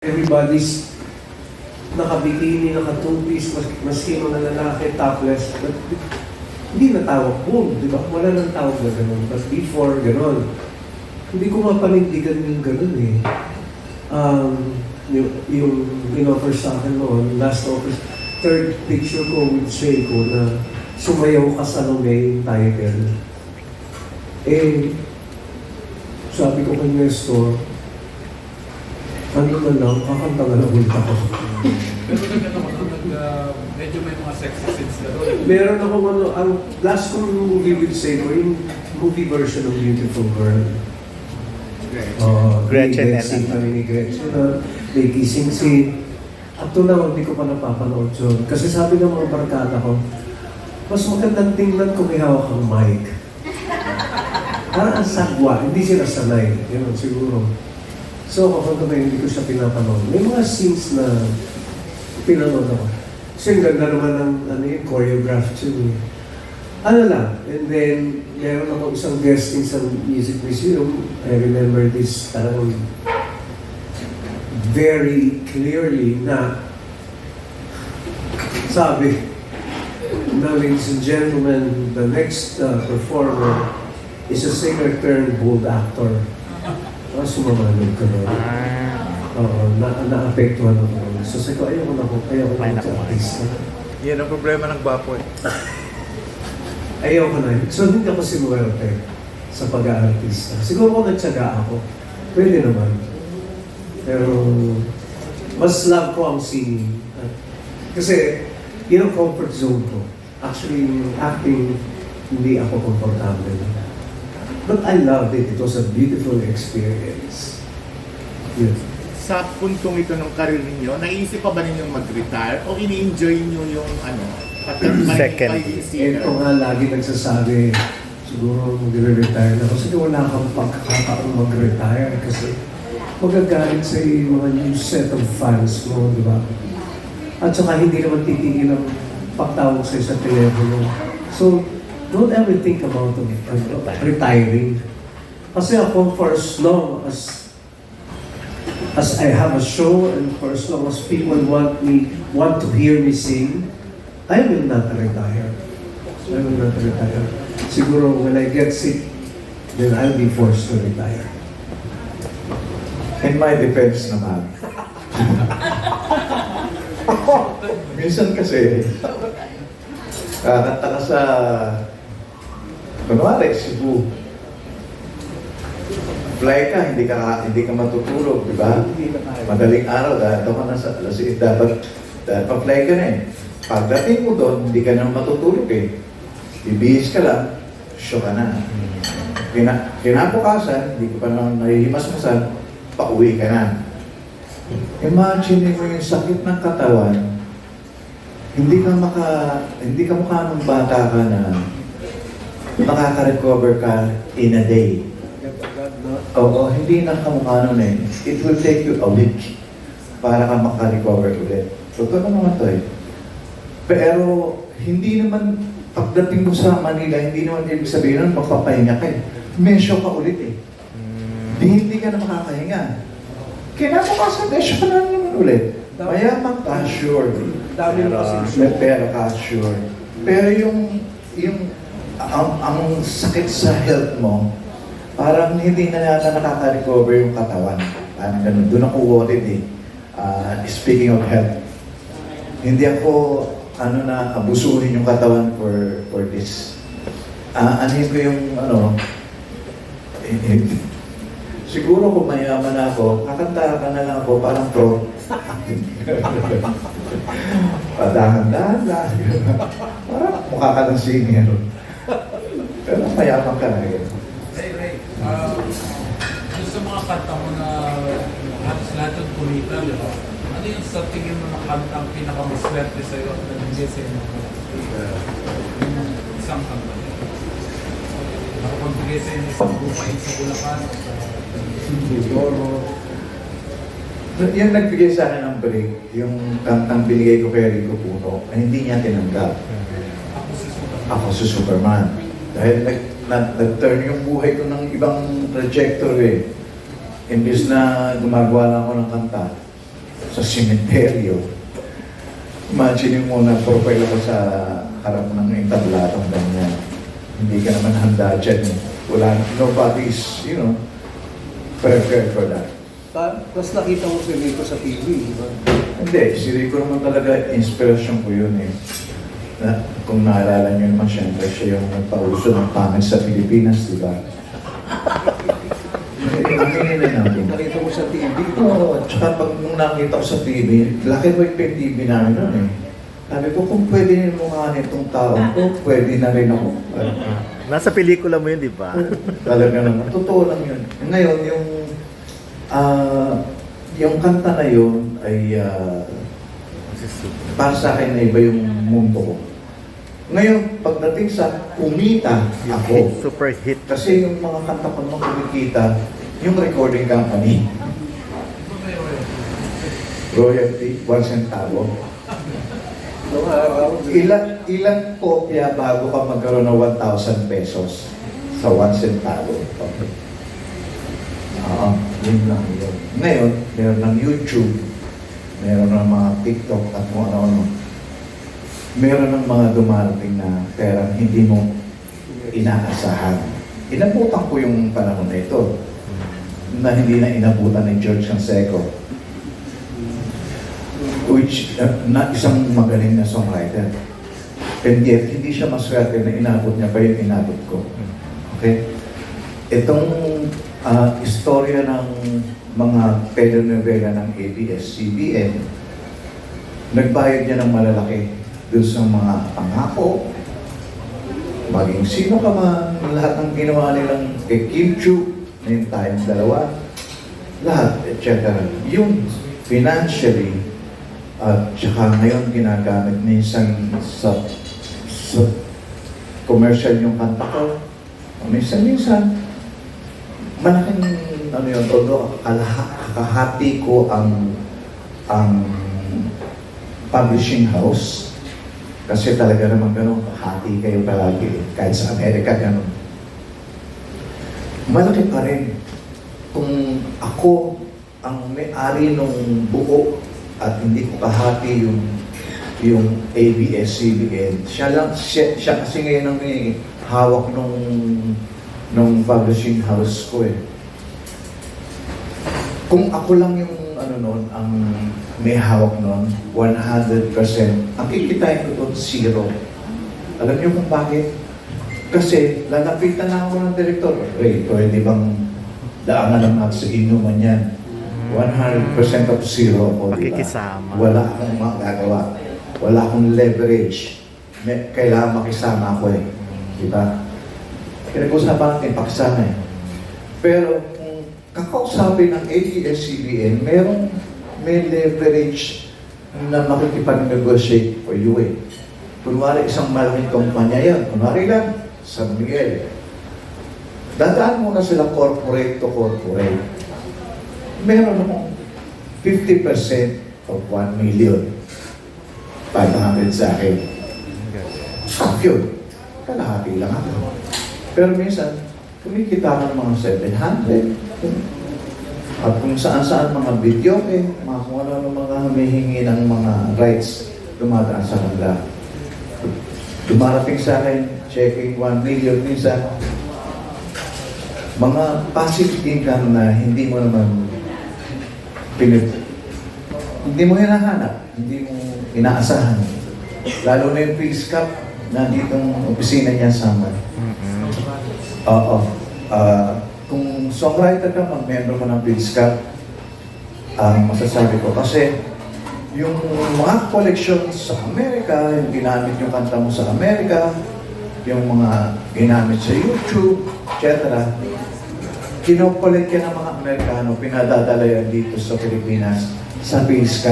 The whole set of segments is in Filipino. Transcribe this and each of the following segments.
everybody's nakabikini, naka-two-piece, mas, maski mga lalaki, topless. But, hindi na tawag boom, di ba? Wala nang tawag na ganun. But before, ganun. Hindi ko mapanindigan yung ganun eh. Um, yung, yung in-offer sa akin noon, last offer, third picture ko with Seiko na sumayaw ka sa yung title. Eh, sabi ko kay Nestor, ano na lang, kakanta na lang ulit ako. Pero nagkataon ko nag, uh, medyo may mga sexy scenes na doon. Meron ako ano, ang last kong movie with Seiko, yung movie version ng Beautiful Girl. Uh, Gretchen ano. kami ni Gretchen na may kissing scene. Up to now, hindi ko pa napapanood yun. Kasi sabi ng mga barkada ko, mas magandang tingnan kung may hawak kang mic. Parang ang sagwa, hindi sila sanay. Yun, siguro. So, kapag na hindi ko siya pinapanood, may mga scenes na pinanood ako. Kasi ang ganda naman ng ano yun, choreographed yun. eh. Ano lang, and then, meron ako isang guesting sa Music Museum. I remember this talagang very clearly na sabi na ladies and gentlemen, the next uh, performer is a singer turned bold actor. Ah, sumamanod ka na. Oo, na, naapektuhan ako. So sabi ko, ayoko na ko, ayoko na nakuha. sa artista. Yan ang problema ng gwapo eh. Ayoko na. So hindi ako sinuwerte sa pag-aartista. Siguro kung nagtsaga ako, pwede naman. Pero mas love ko ang singing. Kasi yun ang comfort zone ko. Actually, acting, hindi ako komportable. But I loved it. It was a beautiful experience. Yun. Sa puntong ito ng karir ninyo, naisip pa ba ninyong mag-retire o ini-enjoy nyo yung ano, Second. Ito nga lagi nagsasabi, siguro magre-retire na ako. Kasi wala kang pagkakataon mag-retire kasi magagalit sa mga new set of fans mo, di ba? At saka hindi naman titigil ang pagtawag sa'yo sa telepono. So, don't ever think about of, ano, retiring. Kasi ako, for as long as as I have a show and for as long as people want me, want to hear me sing, I will not retire. I will not retire. Siguro when I get sick, then I'll be forced to retire. In my defense naman. Minsan kasi, ka sa, kunwari, Cebu. Fly ka, hindi ka, hindi ka matutulog, di ba? Madaling araw, dahil ka na sa alas 8, dapat, dapat pa-fly ka na eh. Pagdating mo doon, hindi ka na matutulog eh. Bibihis ka lang, show ka na. Kina, kinabukasan, hindi ka pa naman nahihimas-masan, pauwi ka na. Imagine mo yung sakit ng katawan, hindi ka maka, hindi ka mukha ng bata ka na makaka-recover ka in a day. Oo, hindi na kamukha nun eh. It will take you a week para ka maka-recover ulit. Totoo naman to eh. Pero hindi naman, pagdating mo sa Manila, hindi naman ibig sabihin nun, magpapahinga ka eh. Mesyo ka ulit eh. Di hindi ka na makakahinga. Kinabukasan, mesyo ka na naman ulit. Mayaman ka, sure. Dami Pero, na kasi pero ka, sure. Pero yung, yung, ang, ang sakit sa health mo, parang hindi na yata nakaka-recover yung katawan. Parang ganun. Doon ako worried eh. Ah, speaking of health, hindi ako ano na abusuhin yung katawan for for this. Ah, anin ko yung ano eh, eh, siguro kung mayaman ako, kakanta ka na lang ako parang pro. Padahan-dahan lang. parang mukha ka ng singer. Pero mayaman ka na yun. Ray, Ray, uh, yung sa mga kanta mo na halos lahat yung kumita, di ba? Ano yung sa tingin mo na kanta ang pinakamaswerte sa'yo at nabigay sa'yo ng isang kanta? Nakapagbigay sa'yo ng isang bumain sa Bulacan o sa Siguro, Yung nagbigay sa akin ng break, yung kantang binigay ko kay Rico Puno, ay hindi niya tinanggap. ako si Superman. Ako si Superman. Dahil nag, nag, nag-turn yung buhay ko ng ibang trajectory. Imbis na gumagawa lang ako ng kanta, sa simenteryo. Imagine mo na profile ako sa harap ng entablatong ganyan. Hindi ka naman handa dyan. Wala, nobody's, you know, prepared for that. Pa, mas nakita mo si Rico sa TV, di ba? Hindi, si Rico naman talaga, inspiration ko yun eh. Na, kung naalala niyo naman, syempre siya yung nagpauso ng pangit sa Pilipinas, di ba? Aminin na natin. Nakita mo sa TV. Oo, tsaka pag nung nakita ko sa TV, laki mo yung TV namin nun eh. Sabi ko, kung pwede rin mo nga itong tao ko, pwede na rin ako. Nasa pelikula mo yun, di ba? Talaga naman, totoo lang yun. Ngayon, yung, ah, yung kanta na yun ay, ah, para sa akin na iba yung mundo ko. Ngayon, pagdating sa kumita ako, Super hit. kasi yung mga kanta ko nung kumikita, yung recording company, royalty, one centavo. Noong araw, Ilan, ilang kopya bago ka magkaroon ng 1,000 pesos sa 1 centavo? Oo, yun lang yun. Ngayon, meron ng YouTube, meron ng mga TikTok at kung ano-ano. Meron ng mga dumarating na pera hindi mo inaasahan. Inabutan ko yung panahon na ito na hindi na inabutan ni George Canseco which uh, na isang magaling na songwriter. And yet, hindi siya maswerte na inabot niya pa yung inabot ko. Okay? Itong ah, istorya ng mga telenovela ng ABS-CBN, nagbayad niya ng malalaki dun sa mga pangako, maging sino ka man, lahat ng ginawa nilang kay Kim Chu, na yung tayong dalawa, lahat, etc. Yung financially, at saka ngayon ginagamit minsan sa, sa commercial yung kanta ko. Minsan-minsan, malaking ano yun, todo kakahati ko ang ang publishing house kasi talaga naman ganun, hati kayo palagi. Kahit sa Amerika, ganun. Malaki pa rin kung ako ang may-ari nung buo at hindi ko kahati yung yung ABS-CBN. Siya lang, siya, siya kasi ngayon ang may hawak nung nung publishing house ko eh. Kung ako lang yung ano noon, ang may hawak noon, 100%, ang kikitain ko doon, zero. Alam niyo kung bakit? Kasi lalapitan na ako ng direktor. Ray, pwede bang daanan lang natin sa inuman yan? 100% of zero ako? Makikisama. Wala akong magagawa. Wala akong leverage. May, kailangan makisama ako eh. Di ba? Pinag-usapan natin, pakisama eh. Pero kakausapin ng ABS-CBN, merong may leverage na makikipag-negotiate for you eh. Kunwari isang malaking kumpanya yan. Kunwari lang, San Miguel. Dadaan muna sila corporate to corporate. Meron akong 50% of 1 million. 500 sa akin. Half yun. Kalahati lang ako. Pero minsan, kumikita ako ng mga 700. At kung saan-saan mga video eh, mga kung ano mga humihingi ng mga rights, dumadaan sa kanila. Dumarating sa akin, checking 1 million minsan. Mga passive income na hindi mo naman pinip hindi mo hinahanap, hindi mo inaasahan. Lalo na yung Peace Cup, nandito ang opisina niya sa amin. Oo. Ah, songwriter ka, mag-member mo ng Peace Cup, ang masasabi ko, kasi yung mga collections sa Amerika, yung ginamit yung kanta mo sa Amerika, yung mga ginamit sa YouTube, etc. Kinokolekt yan ng mga Amerikano, pinadadala yan dito sa Pilipinas sa Peace.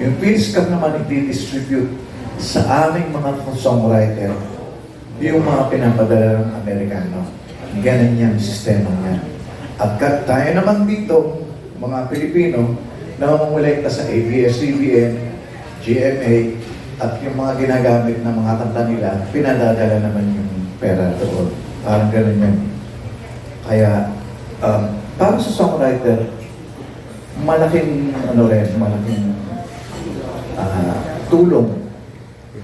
Yung Peace naman i-distribute sa aming mga songwriter yung mga pinapadala ng Amerikano. Ganun yung sistema niya. At tayo naman dito, mga Pilipino, na mamumulekta sa ABS-CBN, GMA, at yung mga ginagamit na mga kanta nila, pinadadala naman yung pera doon. Parang ganun yan. Kaya, um, para sa songwriter, malaking ano rin, malaking ah, tulong.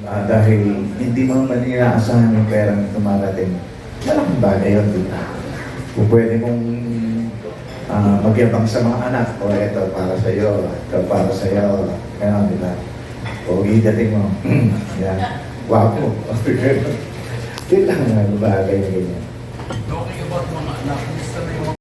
Ah, dahil hindi mo naman inaasahan yung perang tumarating. Malaking bagay yun, di ba? Kung pwede mong ah, magyabang sa mga anak, o ito para sa iyo, ito para sa iyo, gano'n, di ba? O gidating mo, yan, wapo. Yun lang ang bagay na ganyan. Talking about mga anak